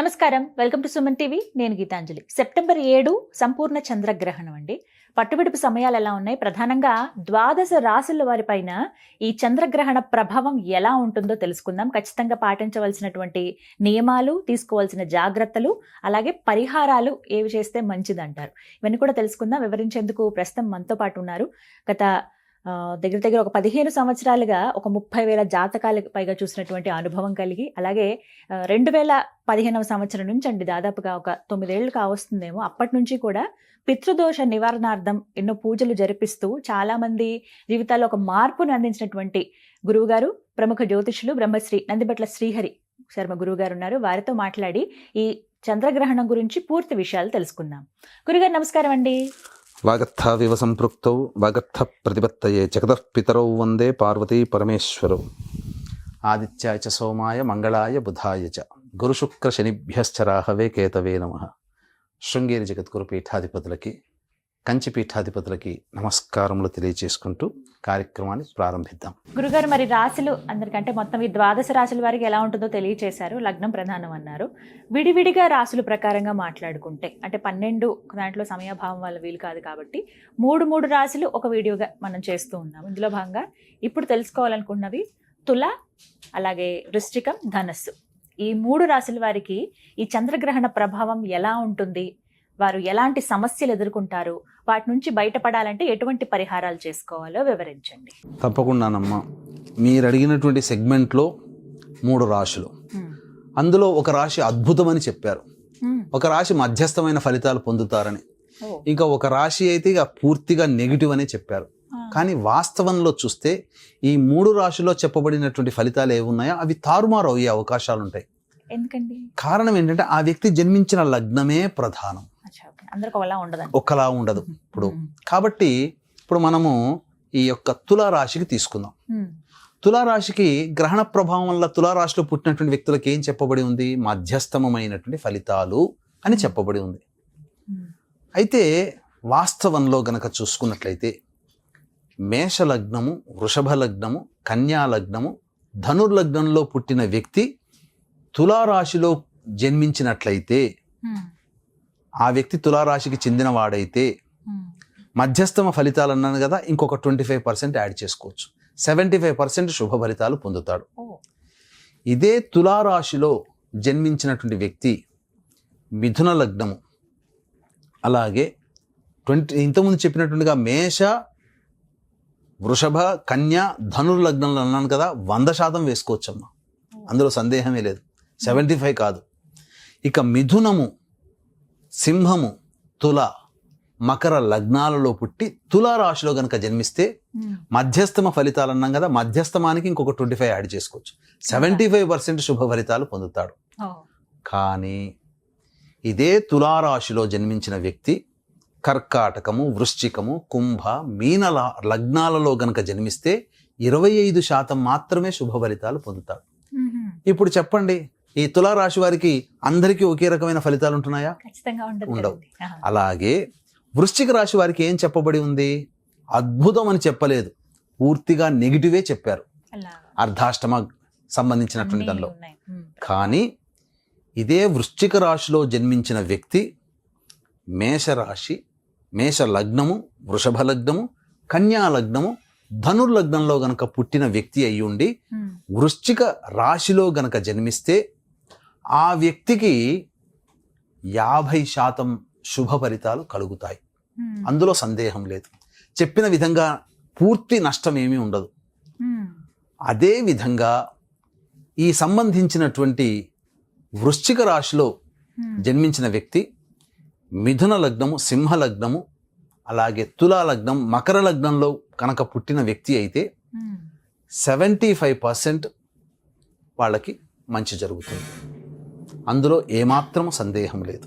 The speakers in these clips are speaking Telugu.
నమస్కారం. Welcome to Suman TV. నేను గీతాంజలి. సెప్టెంబర్ ఏడు సంపూర్ణ చంద్రగ్రహణం అండి. పట్టుబిడుపు సమయాలు ఎలా ఉన్నాయి? ప్రధానంగా ద్వాదశ రాసుల వారిపైన ఈ చంద్రగ్రహణ ప్రభావం ఎలా ఉంటుందో తెలుసుకుందాం. ఖచ్చితంగా పాటించవలసినటువంటి నియమాలు తీసుకోవాల్సిన జాగ్రత్తలు అలాగే పరిహారాలు ఏవి చేస్తే మంచిదంటారు. ఇవన్నీ కూడా తెలుసుకుందాం. వివరించేందుకు ప్రస్తుతం మనతో పాటు ఉన్నారు. గత దగ్గర దగ్గర ఒక పదిహేను సంవత్సరాలుగా ఒక ముప్పై వేల జాతకాలకు పైగా చూసినటువంటి అనుభవం కలిగి అలాగే రెండు వేల పదిహేనవ సంవత్సరం నుంచి అండి దాదాపుగా ఒక తొమ్మిదేళ్ళు కావస్తుందేమో అప్పటి నుంచి కూడా పితృదోష నివారణార్థం ఎన్నో పూజలు జరిపిస్తూ చాలామంది జీవితాల్లో ఒక మార్పును అందించినటువంటి గురువుగారు ప్రముఖ జ్యోతిషులు బ్రహ్మశ్రీ నందిబట్ల శ్రీహరి శర్మ గురువు గారు ఉన్నారు. వారితో మాట్లాడి ఈ చంద్రగ్రహణం గురించి పూర్తి విషయాలు తెలుసుకుందాం. గురుగారు నమస్కారం అండి. వాగర్థావివ సంపృక్తౌ వాగర్థ ప్రతిపత్తయే జగతః వందే పార్వతీ పరమేశ్వరౌ ఆదిత్యాయ చ సోమాయ మంగళాయ బుధాయ చ గురుశుక్ర శనిభ్యశ్చ రాహవే కేతవే నమ శృంగేరి జగద్గురు పీఠాధిపతులకి కంచి పీఠాధిపతులకి నమస్కారములు తెలియజేసుకుంటూ కార్యక్రమాన్ని ప్రారంభిద్దాం. గురుగారు మరి రాశులు అందరికంటే మొత్తం ఈ ద్వాదశ రాశుల వారికి ఎలా ఉంటుందో తెలియచేశారు. లగ్నం ప్రధానం అన్నారు. విడివిడిగా రాశుల ప్రకారంగా మాట్లాడుకుంటే అంటే పన్నెండు దాంట్లో సమయాభావం వల్ల వీలు కాదు కాబట్టి మూడు మూడు రాశులు ఒక వీడియోగా మనం చేస్తూ ఉన్నాం. ఇందులో భాగంగా ఇప్పుడు తెలుసుకోవాలనుకున్నవి తుల అలాగే వృశ్చికం ధనస్సు. ఈ మూడు రాశుల వారికి ఈ చంద్రగ్రహణ ప్రభావం ఎలా ఉంటుంది? వారు ఎలాంటి సమస్యలు ఎదుర్కొంటారు వాటి నుంచి బయటపడాలంటే ఎటువంటి పరిహారాలు చేసుకోవాలో వివరించండి తప్పకుండానమ్మా మీరు అడిగినటువంటి సెగ్మెంట్లో మూడు రాశులు. అందులో ఒక రాశి అద్భుతమని చెప్పారు. ఒక రాశి మధ్యస్థమైన ఫలితాలు పొందుతారని. ఇంకా ఒక రాశి అయితే ఇక పూర్తిగా నెగిటివ్ అనే చెప్పారు. కానీ వాస్తవంలో చూస్తే ఈ మూడు రాశుల్లో చెప్పబడినటువంటి ఫలితాలు ఏమున్నాయో అవి తారుమారు అయ్యే అవకాశాలు ఉంటాయి ఎందుకండి కారణం ఏంటంటే ఆ వ్యక్తి జన్మించిన లగ్నమే ప్రధానం. అందరికి ఒకలా ఉండదండి ఒకలా ఉండదు ఇప్పుడు. కాబట్టి ఇప్పుడు మనము ఈ యొక్క తులారాశికి తీసుకుందాం. తులారాశికి గ్రహణ ప్రభావం వల్ల తులారాశిలో పుట్టినటువంటి వ్యక్తులకు ఏం చెప్పబడి ఉంది మధ్యస్థమమైనటువంటి ఫలితాలు అని చెప్పబడి ఉంది. అయితే వాస్తవంలో గనక చూసుకున్నట్లయితే మేష లగ్నము వృషభ లగ్నము కన్యా లగ్నము ధనుర్లగ్నంలో పుట్టిన వ్యక్తి తులారాశిలో జన్మించినట్లయితే. ఆ వ్యక్తి తులారాశికి చెందినవాడైతే. మధ్యస్థమ ఫలితాలు అన్నాను కదా ఇంకొక ట్వంటీ ఫైవ్ పర్సెంట్ యాడ్ చేసుకోవచ్చు. సెవెంటీ ఫైవ్ పర్సెంట్ శుభ ఫలితాలు పొందుతాడు. ఇదే తులారాశిలో జన్మించినటువంటి వ్యక్తి మిథున లగ్నము. అలాగే ట్వంటీ ఇంతకుముందు చెప్పినట్టుగా మేష వృషభ కన్య ధనుర్ లగ్నంలో అన్నాను కదా వంద శాతం వేసుకోవచ్చమ్మా. అందులో సందేహమే లేదు. సెవెంటీ ఫైవ్ కాదు. ఇక మిథునము సింహము తుల మకర లగ్నాలలో పుట్టి తులా రాశిలో గనక జన్మిస్తే. మధ్యస్థమ ఫలితాలు అన్నాం కదా మధ్యస్థమానికి ఇంకొక ట్వంటీ ఫైవ్ యాడ్ చేసుకోవచ్చు సెవెంటీ ఫైవ్ పర్సెంట్ శుభ ఫలితాలు పొందుతాడు. కానీ ఇదే తులారాశిలో జన్మించిన వ్యక్తి కర్కాటకము వృశ్చికము కుంభ మీన లగ్నాలలో గనక జన్మిస్తే ఇరవై ఐదు శాతం మాత్రమే శుభ ఫలితాలు పొందుతాడు. ఇప్పుడు చెప్పండి ఈ తులారాశి వారికి అందరికీ ఒకే రకమైన ఫలితాలు ఉంటున్నాయా ఉండవు. అలాగే వృశ్చిక రాశి వారికి ఏం చెప్పబడి ఉంది అద్భుతం అని చెప్పలేదు పూర్తిగా నెగిటివే చెప్పారు. అర్ధాష్టమ సంబంధించినటువంటి దానిలో. కానీ ఇదే వృశ్చిక రాశిలో జన్మించిన వ్యక్తి మేషరాశి మేష లగ్నము వృషభ లగ్నము కన్యా లగ్నము ధనుర్లగ్నంలో గనక పుట్టిన వ్యక్తి అయి ఉండి మ్మ్. వృశ్చిక రాశిలో గనక జన్మిస్తే ఆ వ్యక్తికి యాభై శాతం శుభ ఫలితాలు కలుగుతాయి. అందులో సందేహం లేదు చెప్పిన విధంగా పూర్తి నష్టం ఏమీ ఉండదు. అదే విధంగా ఈ సంబంధించినటువంటి వృశ్చిక రాశిలో. జన్మించిన వ్యక్తి మిథున లగ్నము సింహ లగ్నము అలాగే తులా లగ్నం మకర లగ్నంలో కనుక పుట్టిన వ్యక్తి అయితే. సెవెంటీ ఫైవ్ పర్సెంట్ వాళ్ళకి మంచి జరుగుతుంది అందులో ఏమాత్రం సందేహం లేదు.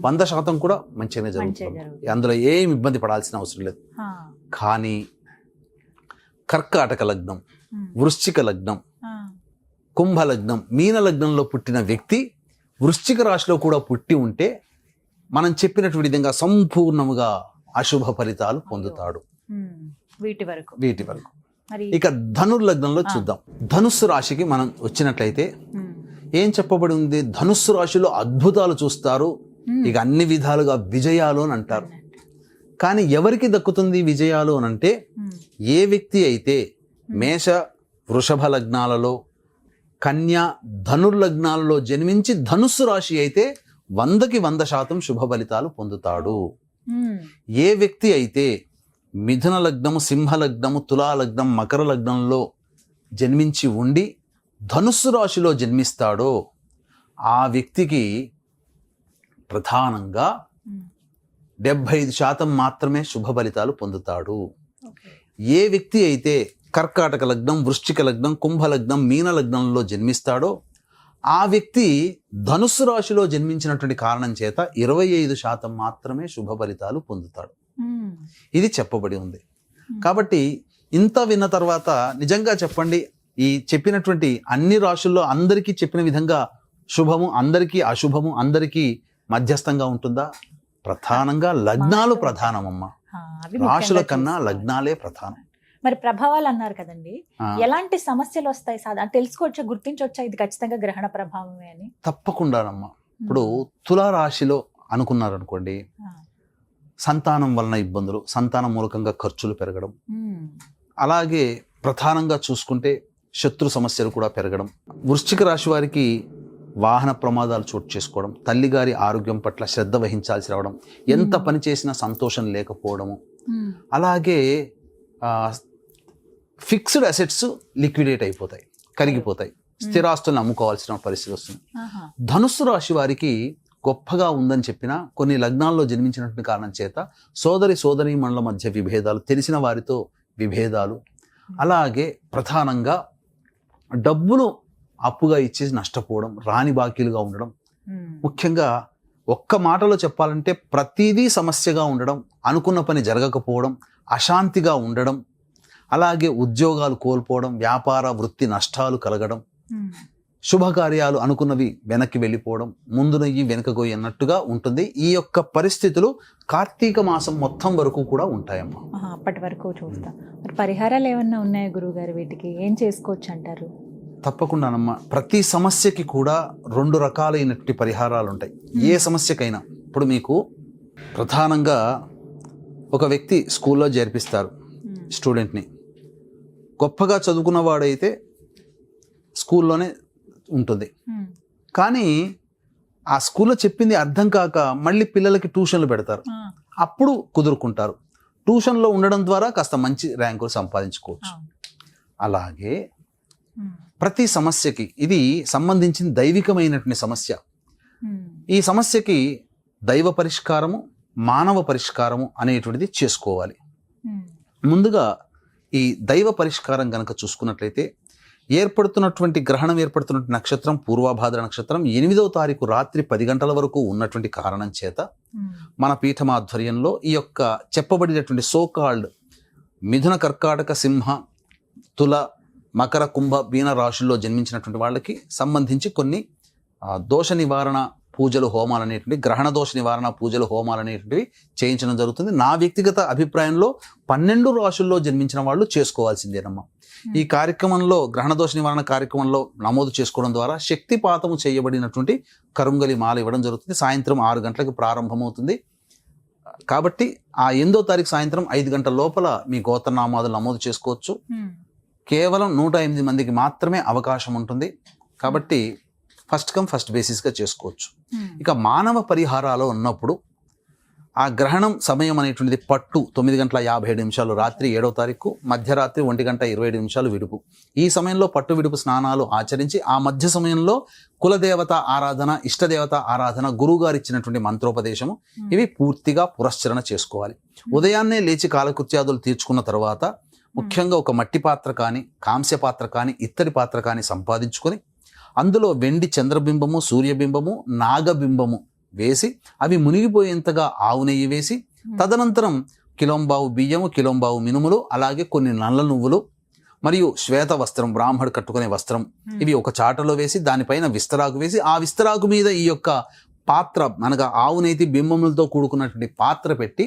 వంద శాతం కూడా మంచిగానే మంచిగా జరుగుతుంది. అందులో ఏం ఇబ్బంది పడాల్సిన అవసరం లేదు. కానీ కర్కాటక లగ్నం. వృశ్చిక లగ్నం. కుంభ లగ్నం మీన లగ్నంలో పుట్టిన వ్యక్తి వృశ్చిక రాశిలో కూడా పుట్టి ఉంటే మనం చెప్పినటువంటి విధంగా సంపూర్ణముగా అశుభ ఫలితాలు పొందుతాడు. వీటి వరకు వీటి వరకు ఇక ధనుర్లగ్నంలో ఆ. చూద్దాం ధనుస్సు రాశికి మనం వచ్చినట్లయితే. ఏం చెప్పబడి ఉంది ధనుస్సు రాశిలో అద్భుతాలు చూస్తారు. ఇక అన్ని విధాలుగా విజయాలు అని అంటారు కానీ ఎవరికి దక్కుతుంది విజయాలు అని అంటే. ఏ వ్యక్తి అయితే మేష వృషభ లగ్నాలలో కన్య ధనుర్లగ్నాలలో జన్మించి ధనుస్సు రాశి అయితే వందకి వంద శాతం శుభ ఫలితాలు పొందుతాడు. ఏ వ్యక్తి అయితే మిథున లగ్నము సింహ లగ్నము తులా లగ్నం మకర లగ్నంలో జన్మించి ఉండి ధనుస్సు రాశిలో జన్మిస్తాడో ఆ వ్యక్తికి ప్రధానంగా. డెబ్భై ఐదు శాతం మాత్రమే శుభ ఫలితాలు పొందుతాడు. ఏ వ్యక్తి అయితే కర్కాటక లగ్నం వృశ్చిక లగ్నం కుంభ లగ్నం మీన లగ్నంలో జన్మిస్తాడో ఆ వ్యక్తి ధనుస్సు రాశిలో జన్మించినటువంటి కారణం చేత ఇరవై ఐదు శాతం మాత్రమే శుభ ఫలితాలు పొందుతాడు. ఇది చెప్పబడి ఉంది కాబట్టి ఇంత విన్న తర్వాత నిజంగా చెప్పండి ఈ చెప్పినటువంటి అన్ని రాశుల్లో అందరికీ చెప్పిన విధంగా శుభము అందరికీ అశుభము అందరికీ మధ్యస్థంగా ఉంటుందా? ప్రధానంగా లగ్నాలు ప్రధానమమ్మా. రాశుల కన్నా. లగ్నాలే ప్రధానం. మరి ప్రభావాలు అన్నారు కదండి. ఎలాంటి సమస్యలు వస్తాయి సాధ తెలుసుకోవచ్చా గుర్తించవచ్చా? ఇది ఖచ్చితంగా గ్రహణ ప్రభావమే అని. తప్పకుండానమ్మా. ఇప్పుడు తులారాశిలో అనుకున్నారనుకోండి. సంతానం వలన ఇబ్బందులు సంతానం మూలకంగా ఖర్చులు పెరగడం. అలాగే ప్రధానంగా చూసుకుంటే శత్రు సమస్యలు కూడా పెరగడం వృశ్చిక రాశి వారికి వాహన ప్రమాదాలు చోటు చేసుకోవడం తల్లిగారి ఆరోగ్యం పట్ల శ్రద్ధ వహించాల్సి రావడం ఎంత. పని చేసినా సంతోషం లేకపోవడము. అలాగే ఫిక్స్డ్ అసెట్స్ లిక్విడేట్ అయిపోతాయి కరిగిపోతాయి స్థిరాస్తులను అమ్ముకోవాల్సిన పరిస్థితి వస్తుంది. ధనుస్సు రాశి వారికి గొప్పగా ఉందని చెప్పిన కొన్ని లగ్నాల్లో జన్మించినటువంటి కారణం చేత సోదరి సోదరి మండల మధ్య విభేదాలు తెలిసిన వారితో విభేదాలు అలాగే ప్రధానంగా డబ్బులు అప్పుగా ఇచ్చేసి నష్టపోవడం రాని బాకీలుగా ఉండడం. ముఖ్యంగా ఒక్క మాటలో చెప్పాలంటే ప్రతిదీ సమస్యగా ఉండడం అనుకున్న పని జరగకపోవడం అశాంతిగా ఉండడం అలాగే ఉద్యోగాలు కోల్పోవడం వ్యాపార వృత్తి నష్టాలు కలగడం. శుభకార్యాలు అనుకున్నవి వెనక్కి వెళ్ళిపోవడం ముందునయ్యి వెనుకగోయి అన్నట్టుగా ఉంటుంది. ఈ యొక్క పరిస్థితులు కార్తీక మాసం మొత్తం వరకు కూడా ఉంటాయమ్మా. అప్పటి వరకు చూస్తాం. మరి పరిహారాలు ఏమన్నా ఉన్నాయా గురువు గారు వీటికి? ఏం చేసుకోవచ్చు అంటారు? తప్పకుండానమ్మా. ప్రతి సమస్యకి కూడా రెండు రకాలైనటువంటి పరిహారాలు ఉంటాయి. ఏ సమస్యకైనా. ఇప్పుడు మీకు ప్రధానంగా ఒక వ్యక్తి స్కూల్లో చేర్పిస్తారు మ్మ్. స్టూడెంట్ని. గొప్పగా చదువుకున్నవాడైతే స్కూల్లోనే ఉంటుంది. కానీ ఆ స్కూల్లో చెప్పింది అర్థం కాక మళ్ళీ పిల్లలకి ట్యూషన్లు పెడతారు అప్పుడు కుదురుకుంటారు ట్యూషన్లో ఉండడం ద్వారా కాస్త మంచి ర్యాంకులు సంపాదించుకోవచ్చు. అలాగే. ప్రతి సమస్యకి ఇది సంబంధించిన దైవికమైనటువంటి సమస్య. ఈ సమస్యకి దైవ పరిష్కారము మానవ పరిష్కారము అనేటువంటిది చేసుకోవాలి. ముందుగా ఈ దైవ పరిష్కారం గనక చూసుకున్నట్లయితే ఏర్పడుతున్నటువంటి గ్రహణం ఏర్పడుతున్నటువంటి నక్షత్రం పూర్వభాద్ర నక్షత్రం ఎనిమిదవ తారీఖు రాత్రి పది గంటల వరకు ఉన్నటువంటి కారణం చేత. మన పీఠం ఆధ్వర్యంలో ఈ యొక్క చెప్పబడినటువంటి సోకాల్డ్ మిథున కర్కాటక సింహ తుల మకర కుంభ మీన రాశుల్లో జన్మించినటువంటి వాళ్ళకి సంబంధించి కొన్ని దోష నివారణ పూజలు హోమాలు అనేటువంటి గ్రహణ దోష నివారణ పూజలు హోమాలు అనేటువంటివి చేయించడం జరుగుతుంది. నా వ్యక్తిగత అభిప్రాయంలో పన్నెండు రాశుల్లో జన్మించిన వాళ్ళు చేసుకోవాల్సిందేనమ్మా. ఈ కార్యక్రమంలో గ్రహణ దోష నివారణ కార్యక్రమంలో నమోదు చేసుకోవడం ద్వారా శక్తిపాతము చేయబడినటువంటి కరుంగలి మాల ఇవ్వడం జరుగుతుంది. సాయంత్రం ఆరు గంటలకు ప్రారంభమవుతుంది. కాబట్టి ఆ ఎనిమిదో తారీఖు సాయంత్రం ఐదు గంటల లోపల మీ గోత్రనామాదులు నమోదు చేసుకోవచ్చు. కేవలం నూట ఎనిమిది మందికి మాత్రమే అవకాశం ఉంటుంది. కాబట్టి ఫస్ట్ కమ్ ఫస్ట్ బేసిస్గా చేసుకోవచ్చు. మ్మ్. ఇక మానవ పరిహారాలు ఉన్నప్పుడు ఆ గ్రహణం సమయం అనేటువంటిది పట్టు తొమ్మిది గంటల యాభై ఏడు నిమిషాలు రాత్రి ఏడవ తారీఖు మధ్యరాత్రి ఒంటి గంట ఇరవై ఏడు నిమిషాలు విడుపు. ఈ సమయంలో పట్టు విడుపు స్నానాలు ఆచరించి ఆ మధ్య సమయంలో కులదేవత ఆరాధన ఇష్టదేవత ఆరాధన గురువుగారు ఇచ్చినటువంటి మంత్రోపదేశము ఇవి పూర్తిగా పురస్చరణ చేసుకోవాలి. ఉదయాన్నే లేచి కాలకృత్యాదులు తీర్చుకున్న తర్వాత ముఖ్యంగా ఒక మట్టి పాత్ర కానీ కాంస్య పాత్ర కానీ ఇత్తడి పాత్ర కానీ సంపాదించుకొని అందులో వెండి చంద్రబింబము సూర్యబింబము నాగబింబము వేసి అవి మునిగిపోయేంతగా ఆవు నెయ్యి వేసి తదనంతరం కిలోంబావు బియ్యము కిలోంబావు మినుములు అలాగే కొన్ని నల్ల నువ్వులు మరియు శ్వేత వస్త్రం బ్రాహ్మడు కట్టుకునే వస్త్రం ఇవి ఒక చాటలో వేసి దానిపైన విస్తరాకు వేసి ఆ విస్తరాకు మీద ఈ యొక్క పాత్ర అనగా ఆవు నేతి బింబములతో కూడుకున్నటువంటి పాత్ర పెట్టి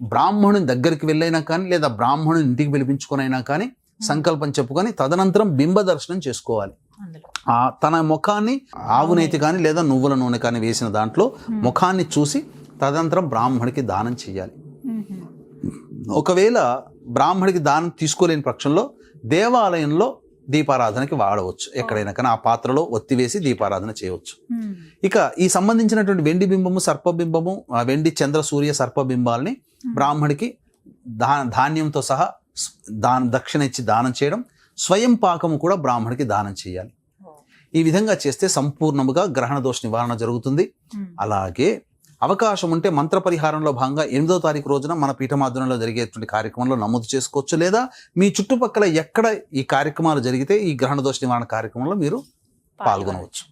బ్రాహ్మణుని దగ్గరికి వెళ్ళైనా కానీ లేదా బ్రాహ్మణుని ఇంటికి పిలిపించుకొనైనా కానీ సంకల్పం చెప్పుకొని తదనంతరం బింబ దర్శనం చేసుకోవాలి. తన ముఖాన్ని ఆవు నేతి కానీ లేదా నువ్వుల నూనె కానీ వేసిన దాంట్లో ముఖాన్ని చూసి తదనంతరం బ్రాహ్మడికి దానం చేయాలి. ఒకవేళ బ్రాహ్మడికి దానం తీసుకోలేని పక్షంలో దేవాలయంలో దీపారాధనకి వాడవచ్చు. ఎక్కడైనా కానీ ఆ పాత్రలో ఒత్తివేసి దీపారాధన చేయవచ్చు. ఇక ఈ సంబంధించినటువంటి వెండి బింబము సర్పబింబము వెండి చంద్ర సూర్య సర్పబింబాల్ని బ్రాహ్మడికి దా ధాన్యంతో సహా దాన దక్షిణ ఇచ్చి దానం చేయడం స్వయం పాకము కూడా బ్రాహ్మడికి దానం చేయాలి. ఈ విధంగా చేస్తే సంపూర్ణముగా గ్రహణ దోష నివారణ జరుగుతుంది. అలాగే అవకాశం ఉంటే మంత్ర పరిహారంలో భాగంగా ఎనిమిదో తారీఖు రోజున మన పీఠమాధ్వర్యంలో జరిగేటువంటి కార్యక్రమంలో నమోదు చేసుకోవచ్చు. లేదా మీ చుట్టుపక్కల ఎక్కడ ఈ కార్యక్రమాలు జరిగితే ఈ గ్రహణ దోష నివారణ కార్యక్రమంలో మీరు పాల్గొనవచ్చు.